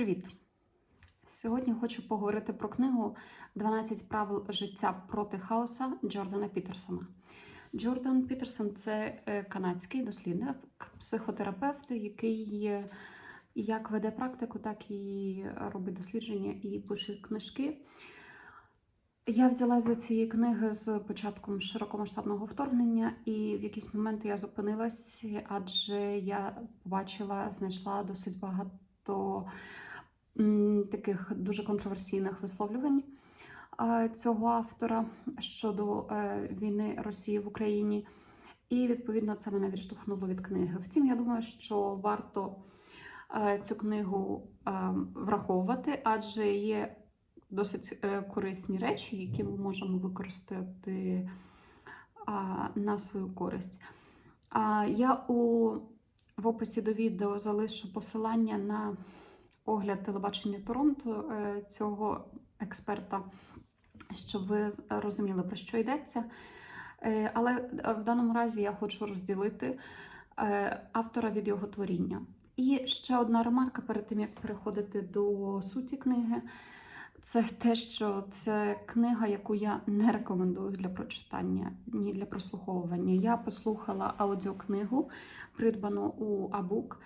Привіт! Сьогодні хочу поговорити про книгу «12 правил життя проти хаоса Джордана Пітерсона. Джордан Пітерсон це е, канадський дослідник, психотерапевт, який як веде практику, так і робить дослідження і пише книжки. Я взяла за цієї книги з початком широкомасштабного вторгнення, і в якийсь момент я зупинилась, адже я побачила, знайшла досить багато таких дуже контроверсійних висловлювань цього автора щодо е, війни Росії в Україні. І відповідно це мене відштовхнуло від книги. Втім, я думаю, що варто е, цю книгу е, враховувати, адже є досить корисні речі, які ми можемо використати на свою користь. Я у, в описі до відео залишу посилання на огляд телебачення Торонто е, цього експерта, щоб ви розуміли, про що йдеться. Е, Але в даному разі я хочу розділити е, автора від його творіння. І ще одна ремарка перед тим, як переходити до суті книги. Це те, що це книга, яку я не рекомендую для прочитання, ні для прослуховування. Я послухала аудіокнигу, придбану у Абук.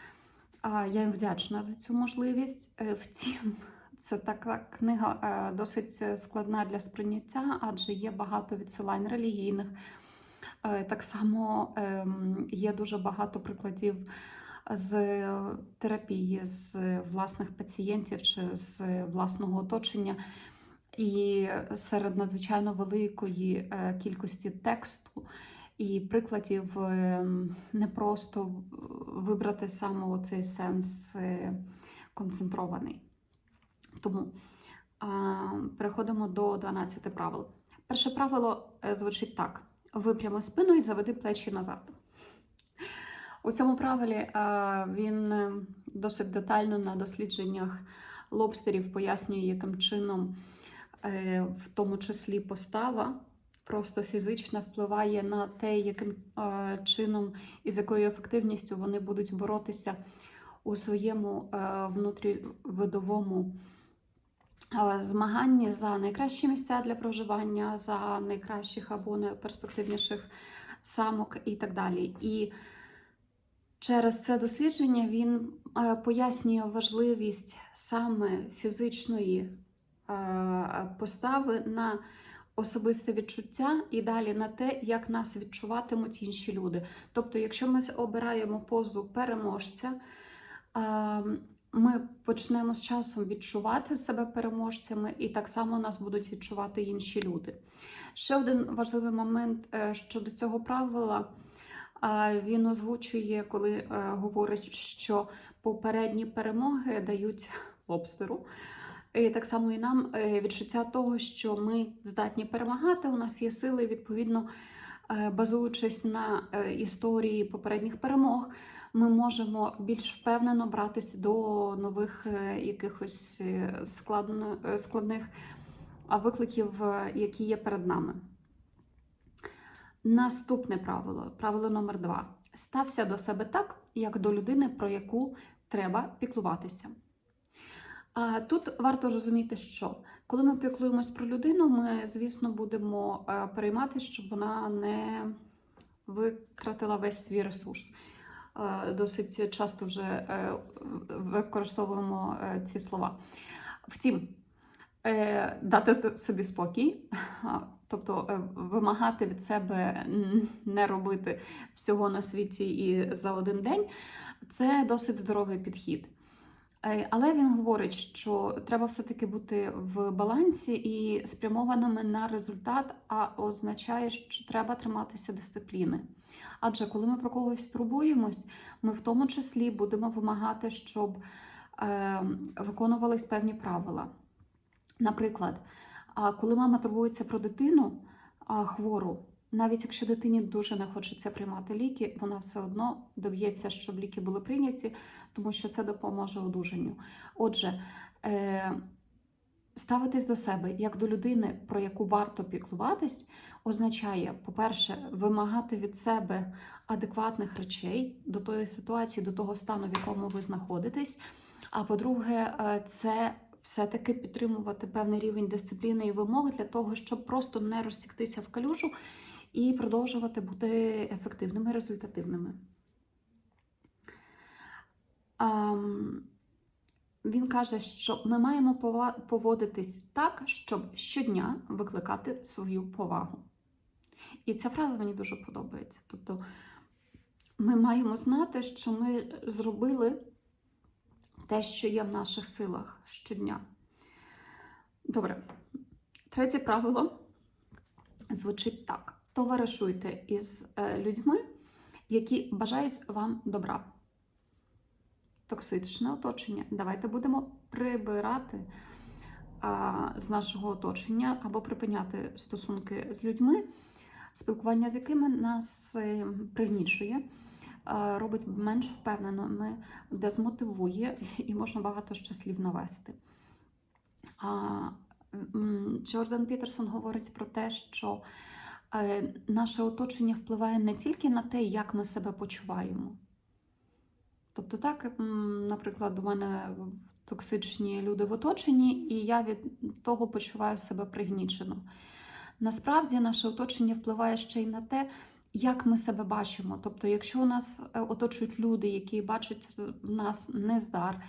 Я їм вдячна за цю можливість. Е, Втім, це така книга е, досить складна для сприйняття, адже є багато відсилань релігійних. Е, Так само ем, є дуже багато прикладів з терапії з власних пацієнтів чи з власного оточення. І серед надзвичайно великої е, кількості тексту і прикладів ем, не просто вибрати саме цей сенс е, концентрований. Тому переходимо до 12 правил. Перше правило е, звучить так: випрями спину і заведи плечі назад. У цьому правилі він е, досить детально на дослідженнях лобстерів пояснює, яким чином, в тому числі постава, просто фізично впливає на те, яким чином і з якою ефективністю вони будуть боротися у своєму внутрівидовому змаганні за найкращі місця для проживання, за найкращих або найперспективніших самок і так далі. І Через це дослідження він е, пояснює важливість саме фізичної е, постави на особисте відчуття і далі на те, як нас відчуватимуть інші люди. Тобто, якщо ми обираємо позу переможця, е, ми почнемо з часом відчувати себе переможцями, і так само нас будуть відчувати інші люди. Ще один важливий момент щодо цього правила. Він озвучує, коли е, говорить, що попередні перемоги дають лобстеру. Так само і нам е, відчуття того, що ми здатні перемагати. У нас є сили, відповідно, е, базуючись на історії попередніх перемог, ми можемо більш впевнено братися до нових якихось складних викликів, які є перед нами. Наступне правило, правило номер два. Стався до себе так, як до людини, про яку треба піклуватися. Тут варто розуміти, що коли ми піклуємось про людину, ми, звісно, будемо е, переймати, щоб вона не витратила весь свій ресурс. Е, досить часто вже е, використовуємо ці слова. Втім, дати собі спокій, Тобто вимагати від себе не робити всього на світі і за один день це досить здоровий підхід. Е, але він говорить, що треба все-таки бути в балансі і спрямованими на результат, а означає, що треба триматися дисципліни. Адже коли ми про когось турбуємось, ми в тому числі будемо вимагати, щоб е, виконувались певні правила. Наприклад, коли мама турбується про дитину хвору, навіть якщо дитині дуже не хочеться приймати ліки, вона все одно доб'ється, щоб ліки були прийняті, тому що це допоможе одужанню. Отже, е, ставитись до себе як до людини, про яку варто піклуватись, означає, по-перше, вимагати від себе адекватних речей до тої ситуації, до того стану, в якому ви знаходитесь. А по-друге, е, це все-таки підтримувати певний рівень дисципліни і вимоги для того, щоб просто не розтіктися в калюжу і продовжувати бути ефективними, результативними. Ам, Він каже, що ми маємо поводитись так, щоб щодня викликати свою повагу. І ця фраза мені дуже подобається. Тобто ми маємо знати, що ми зробили те, що є в наших силах щодня. Добре. Третє правило звучить так: товаришуйте із е, людьми, які бажають вам добра. Токсичне оточення. Давайте будемо прибирати а, з нашого оточення або припиняти стосунки з людьми, спілкування з якими нас е, пригнічує, е, робить менш впевненими, дезмотивує і можна багато ще слів навести. А, Джордан Пітерсон говорить про те, що е, наше оточення впливає не тільки на те, як ми себе почуваємо. Тобто, так, наприклад, у мене токсичні люди в оточенні, і я від того почуваю себе пригнічено. Насправді, наше оточення впливає ще й на те, як ми себе бачимо. Тобто, якщо у нас е, оточують люди, які бачать в нас нездар,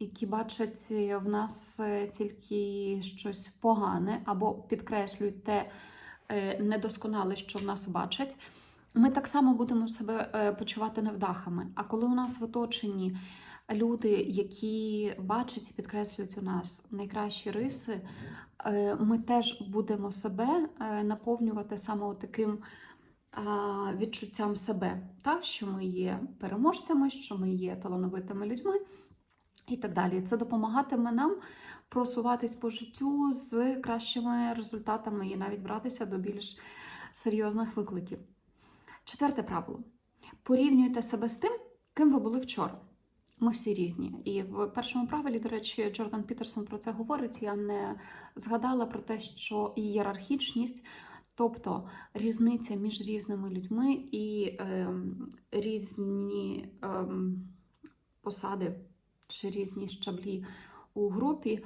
які бачать е, в нас е, тільки щось погане, або підкреслюють те недосконале, що в нас бачать, ми так само будемо себе е, почувати невдахами. А коли у нас в оточенні люди, які бачать і підкреслюють у нас найкращі риси, е, ми теж будемо себе е, наповнювати саме таким відчуттям себе, так? що ми є переможцями, що ми є талановитими людьми і так далі. Це допомагатиме нам просуватись по життю з кращими результатами і навіть братися до більш серйозних викликів. Четверте правило: порівнюйте себе з тим, ким ви були вчора. Ми всі різні. І в першому правилі, до речі, Джордан Пітерсон про це говорить. Я не згадала про те, що ієрархічність, тобто різниця між різними людьми і е, різні е, посади чи різні щаблі у групі,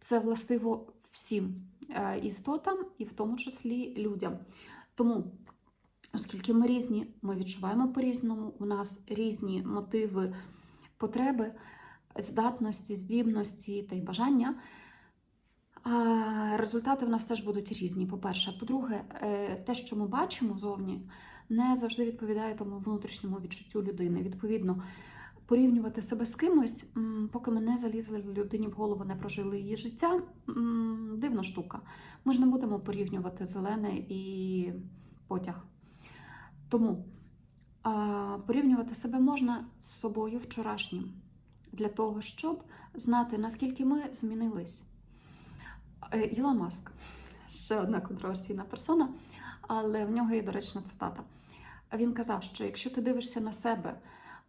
це властиво всім е, істотам, і в тому числі людям. Тому Оскільки ми різні, ми відчуваємо по-різному, у нас різні мотиви, потреби, здатності, здібності та й бажання. А результати в нас теж будуть різні. По-перше, по-друге, е, те, що ми бачимо зовні, не завжди відповідає тому внутрішньому відчуттю людини. Відповідно, порівнювати себе з кимось, поки ми не залізли людині в голову, не прожили її життя, дивна штука. Ми ж не будемо порівнювати зелене і потяг. Тому а, порівнювати себе можна з собою вчорашнім, для того, щоб знати, наскільки ми змінились. Е, Ілон Маск ще одна контроверсійна персона, але в нього є доречна цитата. Він казав, що якщо ти дивишся на себе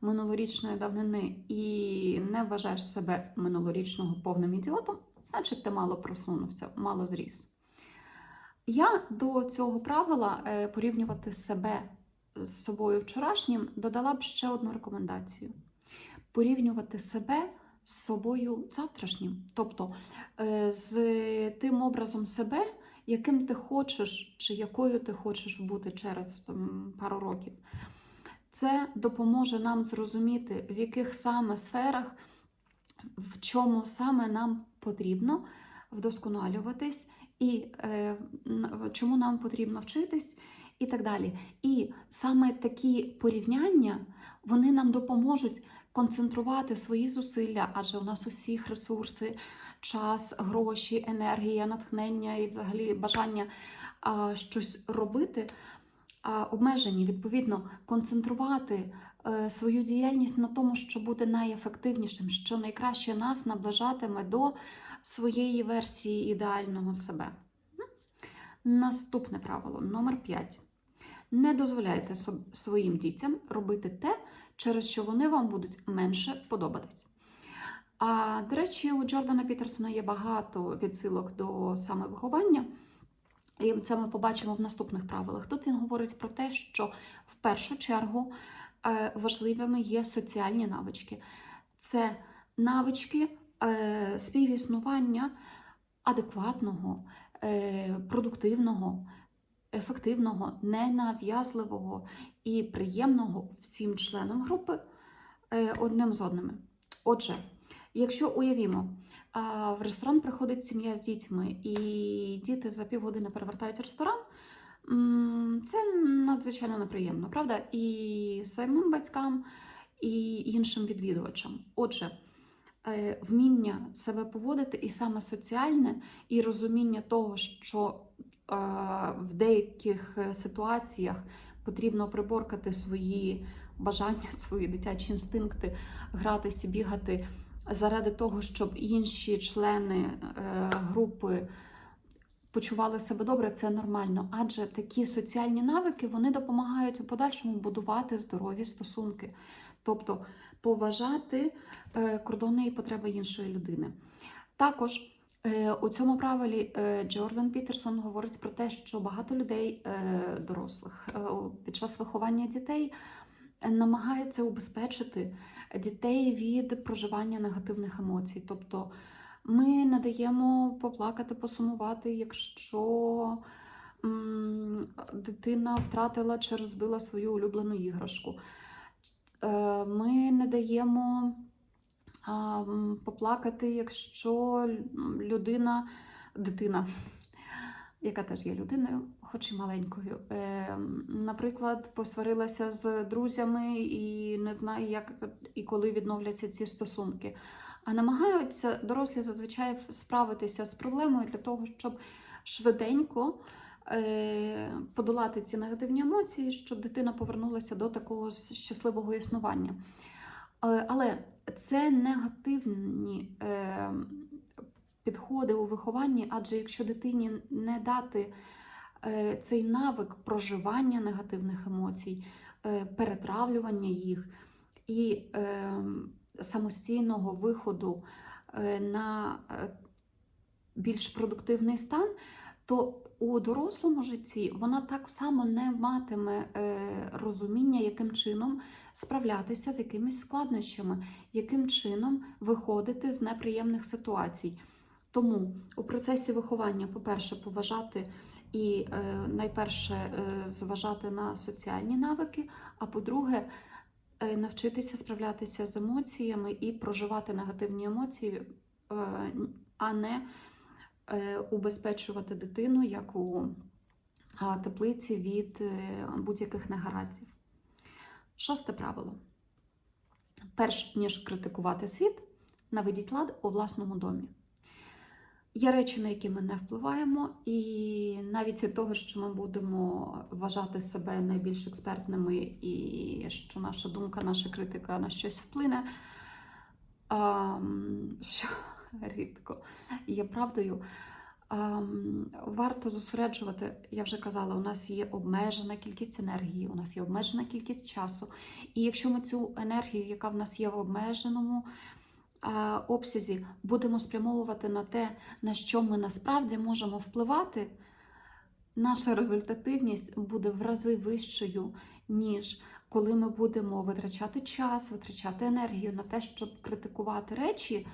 минулорічної давнини і не вважаєш себе минулорічного повним ідіотом, значить ти мало просунувся, мало зріс. Я до цього правила е, порівнювати себе з собою вчорашнім, додала б ще одну рекомендацію: порівнювати себе з собою завтрашнім. Тобто е, з тим образом себе, яким ти хочеш, чи якою ти хочеш бути через пару років. Це допоможе нам зрозуміти, в яких саме сферах, в чому саме нам потрібно вдосконалюватись, і е, чому нам потрібно вчитись, і так далі. І саме такі порівняння вони нам допоможуть концентрувати свої зусилля, адже у нас усіх ресурси, час, гроші, енергія, натхнення і взагалі бажання а, щось робити. Обмежені, відповідно, концентрувати е, свою діяльність на тому, що буде найефективнішим, що найкраще нас наближатиме до своєї версії ідеального себе. Наступне правило номер 5. Не дозволяйте своїм дітям робити те, через що вони вам будуть менше подобатись. А до речі, у Джордана Пітерсона є багато відсилок до самовиховання. І це ми побачимо в наступних правилах. Тут він говорить про те, що в першу чергу е, важливими є соціальні навички. Це навички е, співіснування адекватного, е, продуктивного, ефективного, ненав'язливого і приємного всім членам групи е, одним з одними. Отже, якщо уявімо, в ресторан приходить сім'я з дітьми, і діти за півгодини перевертають ресторан. Це надзвичайно неприємно, правда? І самим батькам, і іншим відвідувачам. Отже, е, вміння себе поводити, і саме соціальне, і розуміння того, що в деяких е, ситуаціях потрібно приборкати свої бажання, свої дитячі інстинкти, гратися, бігати заради того, щоб інші члени е, групи почували себе добре, це нормально. Адже такі соціальні навики вони допомагають у подальшому будувати здорові стосунки, тобто поважати е, кордони і потреби іншої людини. Також е, у цьому правилі е, Джордан Пітерсон говорить про те, що багато людей е, дорослих е, під час виховання дітей е, намагаються убезпечити дітей від проживання негативних емоцій. Тобто ми не даємо поплакати, посумувати, якщо дитина втратила чи розбила свою улюблену іграшку. Е, Ми не даємо поплакати, якщо людина, дитина, яка теж є людиною, хоч і маленькою, е, наприклад, посварилася з друзями і не знає, як і коли відновляться ці стосунки. А намагаються дорослі зазвичай справитися з проблемою для того, щоб швиденько е, подолати ці негативні емоції, щоб дитина повернулася до такого щасливого існування. Але це негативні е, підходи у вихованні, адже якщо дитині не дати е, цей навик проживання негативних емоцій, е, перетравлювання їх і самостійного виходу на більш продуктивний стан, то у дорослому житті вона так само не матиме е, розуміння, яким чином справлятися з якимись складнощами, яким чином виходити з неприємних ситуацій. Тому у процесі виховання, по-перше, поважати і е, найперше е, зважати на соціальні навики, а по-друге, навчитися справлятися з емоціями і проживати негативні емоції, а не убезпечувати дитину як у теплиці від е, будь-яких негараздів. Шосте правило. Перш ніж критикувати світ, наведіть лад у власному домі. Є речі, на які ми не впливаємо, і навіть від того, що ми будемо вважати себе найбільш експертними, і що наша думка, наша критика на щось вплине, ам, що рідко є правдою. Варто зосереджувати, я вже казала, у нас є обмежена кількість енергії, у нас є обмежена кількість часу. І якщо ми цю енергію, яка в нас є в обмеженому обсязі, будемо спрямовувати на те, на що ми насправді можемо впливати, наша результативність буде в рази вищою, ніж коли ми будемо витрачати час, витрачати енергію на те, щоб критикувати речі,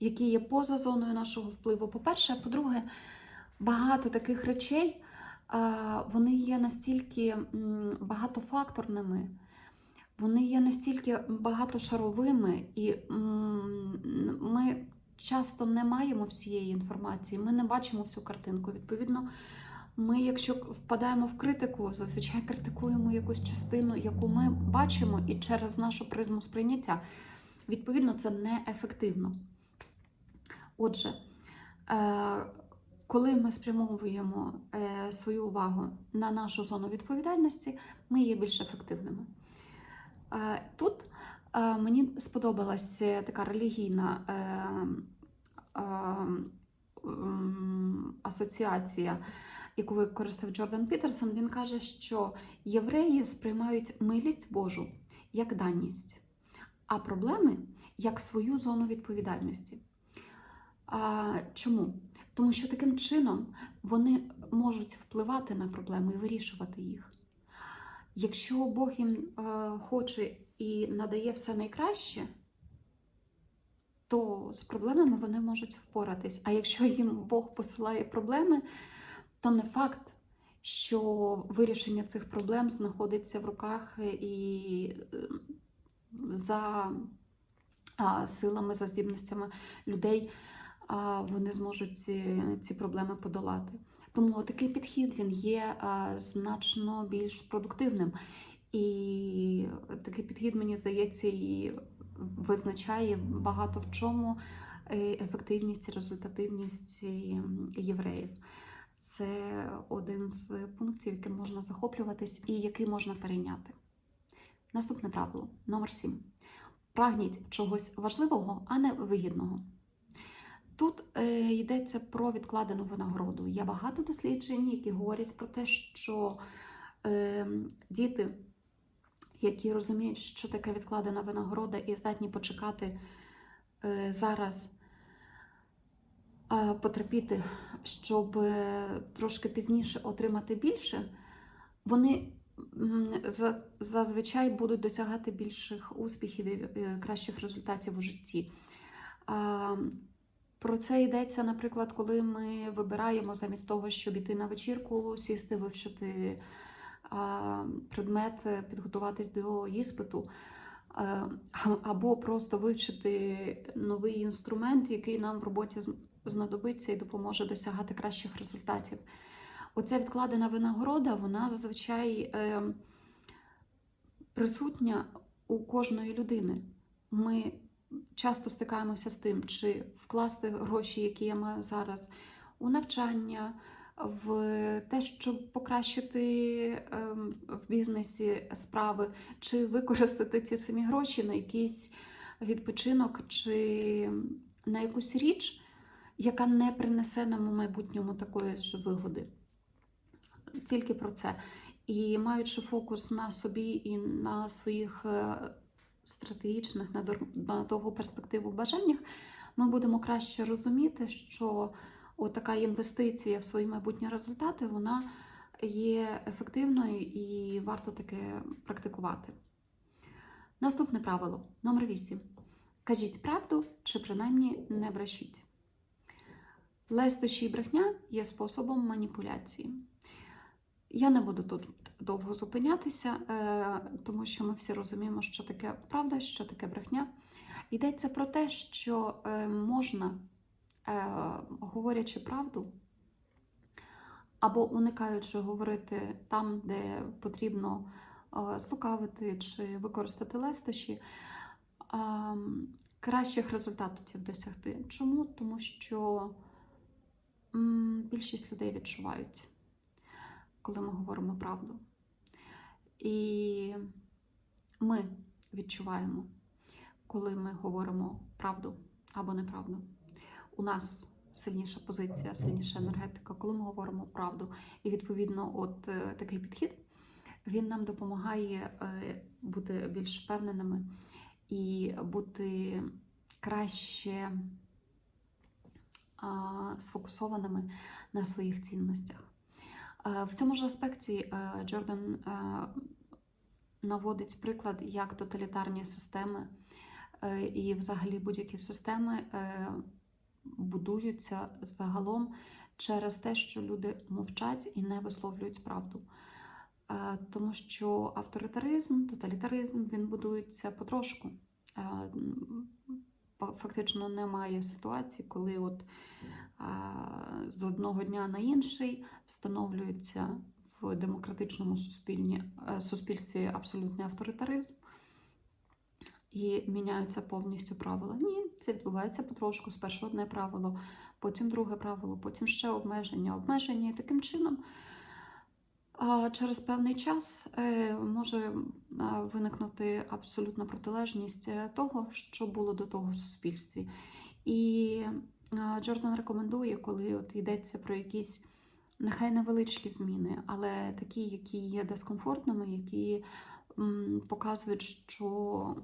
які є поза зоною нашого впливу. По-перше, по-друге, багато таких речей вони є настільки багатофакторними, вони є настільки багатошаровими, і ми часто не маємо всієї інформації, ми не бачимо всю картинку. Відповідно, ми, якщо впадаємо в критику, зазвичай критикуємо якусь частину, яку ми бачимо, і через нашу призму сприйняття. Відповідно, це неефективно. Отже, е, коли ми спрямовуємо е, свою увагу на нашу зону відповідальності, ми є більш ефективними. Е, Тут мені сподобалася така релігійна асоціація, яку використав Джордан Пітерсон. Він каже, що євреї сприймають милість Божу як даність, а проблеми як свою зону відповідальності. А, Чому? Тому що таким чином вони можуть впливати на проблеми і вирішувати їх. Якщо Бог їм е, хоче і надає все найкраще, то з проблемами вони можуть впоратись. А якщо їм Бог посилає проблеми, то не факт, що вирішення цих проблем знаходиться в руках і е, за а, силами, за здібностями людей, а, вони зможуть ці, ці проблеми подолати. Тому такий підхід він є значно більш продуктивним. І такий підхід, мені здається, і визначає багато в чому е, ефективність і результативність євреїв. Це один з пунктів, яким можна захоплюватись і який можна перейняти. Наступне правило номер 7. Прагніть чогось важливого, а не вигідного. Тут е, йдеться про відкладену винагороду. Є багато досліджень, які говорять про те, що е, діти, які розуміють, що таке відкладена винагорода, і здатні почекати е, зараз е, потерпіти, щоб е, трошки пізніше отримати більше, вони за- зазвичай будуть досягати більших успіхів і е, кращих результатів у житті. А, Про це йдеться, наприклад, коли ми вибираємо замість того, щоб іти на вечірку, сісти, вивчити предмет, е, підготуватись до іспиту, е, або просто вивчити новий інструмент, який нам в роботі знадобиться і допоможе досягати кращих результатів. Оця відкладена винагорода, вона зазвичай е, присутня у кожної людини. Ми часто стикаємося з тим, чи вкласти гроші, які я маю зараз, у навчання, в те, щоб покращити ем, в бізнесі справи, чи використати ці самі гроші на якийсь відпочинок, чи на якусь річ, яка не принесе нам у майбутньому такої ж вигоди. Тільки про це. І маючи фокус на собі і на своїх е, стратегічних, на довгу перспективу бажаннях, ми будемо краще розуміти, що така інвестиція в свої майбутні результати вона є ефективною і варто таке практикувати. Наступне правило номер 8. Кажіть правду чи принаймні не брешіть. Лестощі і брехня є способом маніпуляції. Я не буду тут довго зупинятися, е, тому що ми всі розуміємо, що таке правда, що таке брехня. Йдеться про те, що е, можна, е, говорячи правду, або уникаючи говорити там, де потрібно слукавити чи використати лестощі, кращих результатів досягти. Чому? Тому що більшість людей відчувають коли ми говоримо правду. І ми відчуваємо, коли ми говоримо правду або неправду. У нас сильніша позиція, сильніша енергетика, коли ми говоримо правду. І відповідно, от е, такий підхід він нам допомагає е, бути більш впевненими і бути краще сфокусованими на своїх цінностях. Е, В цьому ж аспекті е, Джордан е, наводить приклад, як тоталітарні системи і взагалі будь-які системи будуються загалом через те, що люди мовчать і не висловлюють правду. Тому що авторитаризм, тоталітаризм він будується потрошку. Фактично немає ситуації, коли от з одного дня на інший встановлюється в демократичному е, суспільстві абсолютний авторитаризм і міняються повністю правила. Ні, це відбувається потрошку. Спершу одне правило, потім друге правило, потім ще обмеження, обмеження. І таким чином через певний час е, може виникнути абсолютна протилежність е, того, що було до того в суспільстві. І Джордан рекомендує, коли от йдеться про якісь нехай невеличкі зміни, але такі, які є дискомфортними, які показують, що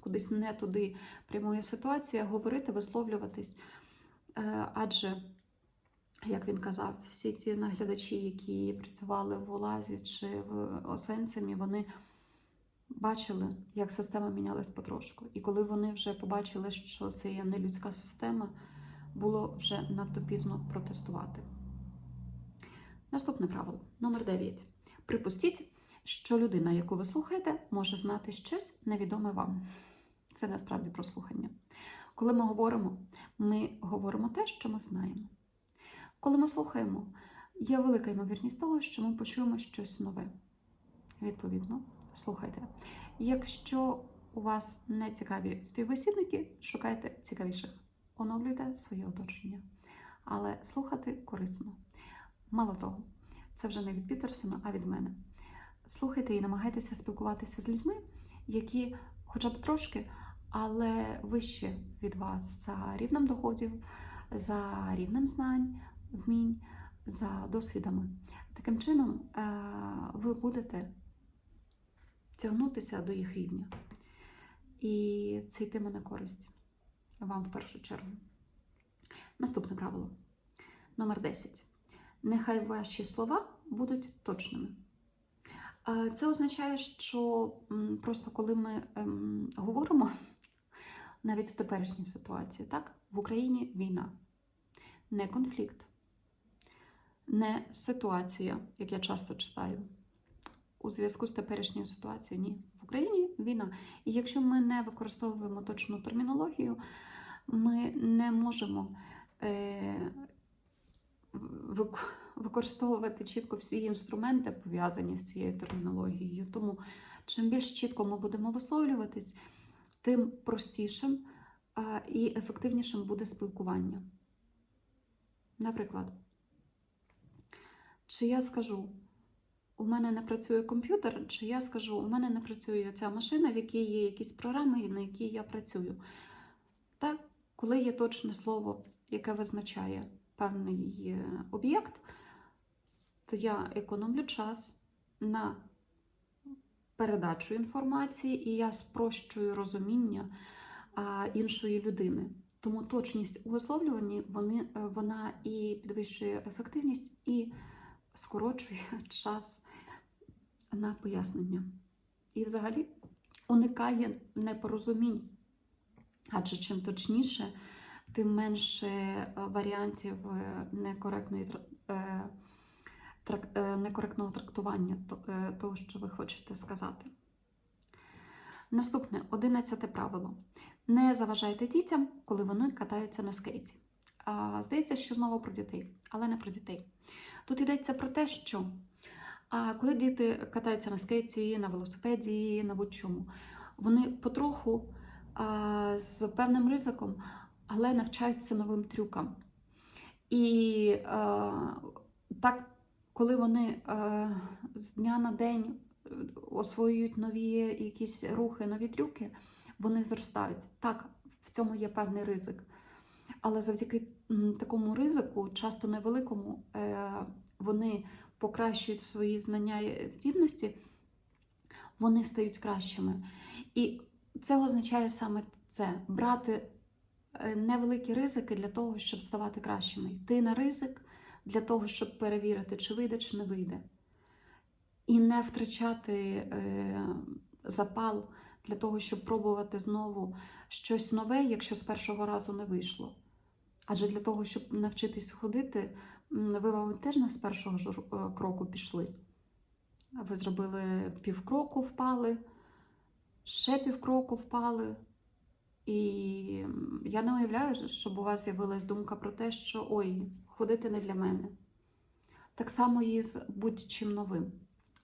кудись не туди прямує ситуація, говорити, висловлюватись. Е, Адже, як він казав, всі ті наглядачі, які працювали в Олазі чи в Освенцимі, вони бачили, як система мінялась потрошку. І коли вони вже побачили, що це є нелюдська система, було вже надто пізно протестувати. Наступне правило номер 9. Припустіть, що людина, яку ви слухаєте, може знати щось невідоме вам. Це насправді про слухання. Коли ми говоримо, ми говоримо те, що ми знаємо. Коли ми слухаємо, є велика ймовірність того, що ми почуємо щось нове. Відповідно, слухайте. Якщо у вас не цікаві співбесідники, шукайте цікавіших, оновлюйте своє оточення. Але слухати корисно. Мало того, це вже не від Пітерсона, а від мене. Слухайте і намагайтеся спілкуватися з людьми, які хоча б трошки, але вище від вас за рівнем доходів, за рівнем знань, вмінь, за досвідами. Таким чином, е, ви будете тягнутися до їх рівня. І це йтиме на користь вам в першу чергу. Наступне правило. Номер 10. Нехай ваші слова будуть точними. Е, Це означає, що просто коли ми ем, говоримо, навіть в теперішній ситуації, так, в Україні війна, не конфлікт, не ситуація, як я часто читаю. У зв'язку з теперішньою ситуацією, ні. В Україні війна. І якщо ми не використовуємо точну термінологію, ми не можемо е, використовувати чітко всі інструменти, пов'язані з цією термінологією. Тому чим більш чітко ми будемо висловлюватись, тим простішим і ефективнішим буде спілкування. Наприклад, чи я скажу, у мене не працює комп'ютер, чи я скажу, у мене не працює ця машина, в якій є якісь програми, на якій я працюю. Так, коли є точне слово, яке визначає певний е, об'єкт, то я економлю час на передачу інформації і я спрощую розуміння іншої людини. Тому точність у висловлюванні вони, е, вона і підвищує ефективність, і скорочує час на пояснення. І взагалі уникає непорозумінь. Адже чим точніше, тим менше е, варіантів е, некоректної, е, некоректного трактування того, що ви хочете сказати. Наступне одинадцяте правило. Не заважайте дітям, коли вони катаються на скейті. Здається, що знову про дітей, але не про дітей. Тут йдеться про те, що коли діти катаються на скейті, на велосипеді, на будь-чому, вони потроху з певним ризиком, але навчаються новим трюкам. І так, коли вони з дня на день е, освоюють нові якісь рухи, нові трюки, вони зростають. Так, в цьому є певний ризик. Але завдяки такому ризику, часто невеликому, е, вони покращують свої знання і здібності, вони стають кращими. І це означає саме це: брати е, невеликі ризики для того, щоб ставати кращими. Йти на ризик для того, щоб перевірити, чи вийде, чи не вийде. І не втрачати е, запал для того, щоб пробувати знову щось нове, якщо з першого разу не вийшло. Адже для того, щоб навчитись ходити, ви, мабуть, теж не з першого ж е, кроку пішли. Ви зробили півкроку, впали, ще півкроку впали. І я не уявляю, щоб у вас з'явилась думка про те, що ой, ходити не для мене. Так само і з будь-чим новим.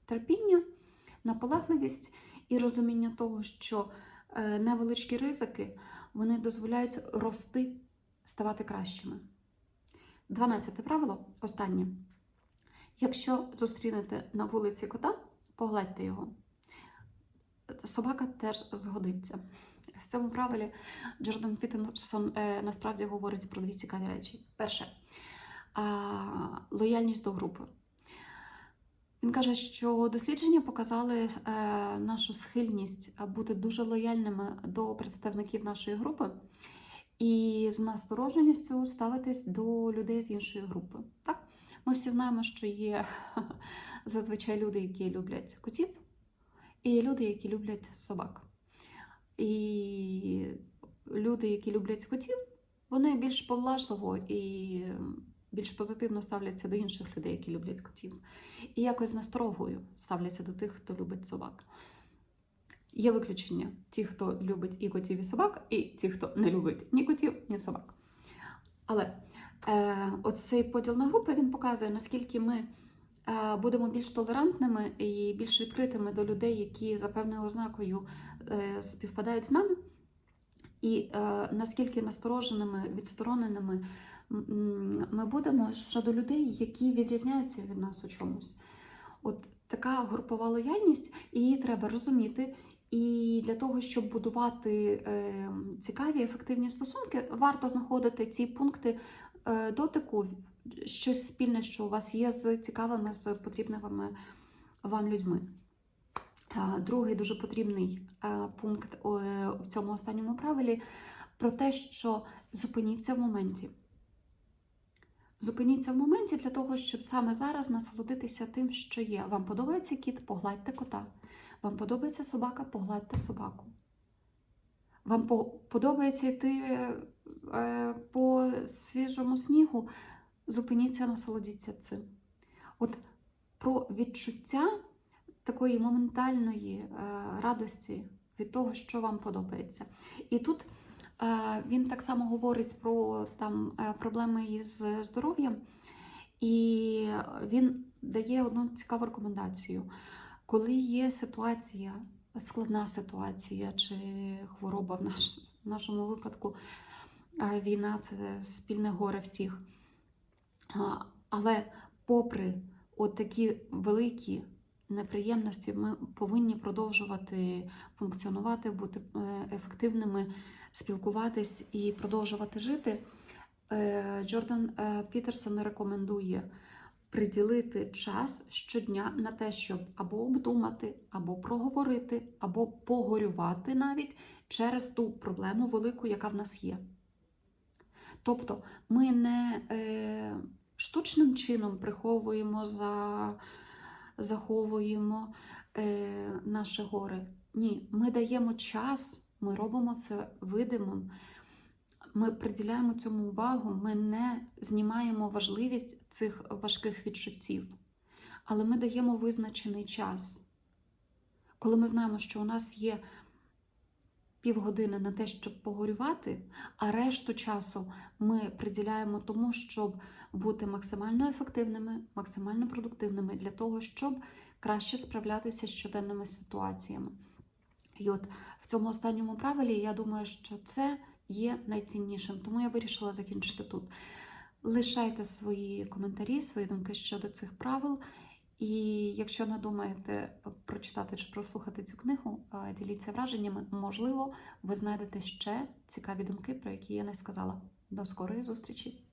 Терпіння, наполегливість і розуміння того, що е, невеличкі ризики вони дозволяють рости, ставати кращими. Дванадцяте правило останнє. Якщо зустрінете на вулиці кота, погладьте його. Собака теж згодиться. В цьому правилі Джордан Пітерсон е, насправді говорить про дві цікаві речі. Перше лояльність до групи. Він каже, що дослідження показали е, нашу схильність бути дуже лояльними до представників нашої групи і з настороженістю ставитись до людей з іншої групи. Так? Ми всі знаємо, що є зазвичай люди, які люблять котів, і люди, які люблять собак. І люди, які люблять котів, вони більш повлажливо і більш позитивно ставляться до інших людей, які люблять котів. І якось насторогою ставляться до тих, хто любить собак. Є виключення: ті, хто любить і котів, і собак, і ті, хто не любить ні котів, ні собак. Але е, оцей поділ на групи він показує, наскільки ми е, будемо більш толерантними і більш відкритими до людей, які за певною ознакою е, співпадають з нами, і е, наскільки настороженими, відстороненими ми будемо щодо людей, які відрізняються від нас у чомусь. От така групова лояльність, і її треба розуміти. І для того, щоб будувати е, цікаві, ефективні стосунки, варто знаходити ці пункти е, дотику, щось спільне, що у вас є з цікавими, з потрібними вам людьми. Другий дуже потрібний е, пункт е, в цьому останньому правилі про те, що зупиніться в моменті. Зупиніться в моменті для того, щоб саме зараз насолодитися тим, що є. Вам подобається кіт, погладьте кота. Вам подобається собака, погладьте собаку. Вам по- подобається йти е, по свіжому снігу, зупиніться, насолодіться цим. От про відчуття такої моментальної е, радості від того, що вам подобається. І тут е, він так само говорить про там, е, проблеми із здоров'ям, і він дає одну цікаву рекомендацію. Коли є ситуація, складна ситуація чи хвороба в, наш, в нашому випадку, е, війна це спільне горе всіх. Але попри от такі великі неприємності, ми повинні продовжувати функціонувати, бути е, ефективними, спілкуватись і продовжувати жити. Е, Джордан е, Пітерсон рекомендує приділити час щодня на те, щоб або обдумати, або проговорити, або погорювати навіть через ту проблему велику, яка в нас є. Тобто ми не штучним чином приховуємо, за, заховуємо е, наше горе. Ні, ми даємо час, ми робимо це видимим. Ми приділяємо цьому увагу, ми не знімаємо важливість цих важких відчуттів, але ми даємо визначений час. Коли ми знаємо, що у нас є півгодини на те, щоб погорювати, а решту часу ми приділяємо тому, щоб бути максимально ефективними, максимально продуктивними для того, щоб краще справлятися з щоденними ситуаціями. І от в цьому останньому правилі я думаю, що це є найціннішим, тому я вирішила закінчити тут. Лишайте свої коментарі, свої думки щодо цих правил. І якщо надумаєте прочитати чи прослухати цю книгу, діліться враженнями. Можливо, ви знайдете ще цікаві думки, про які я не сказала. До скорої зустрічі!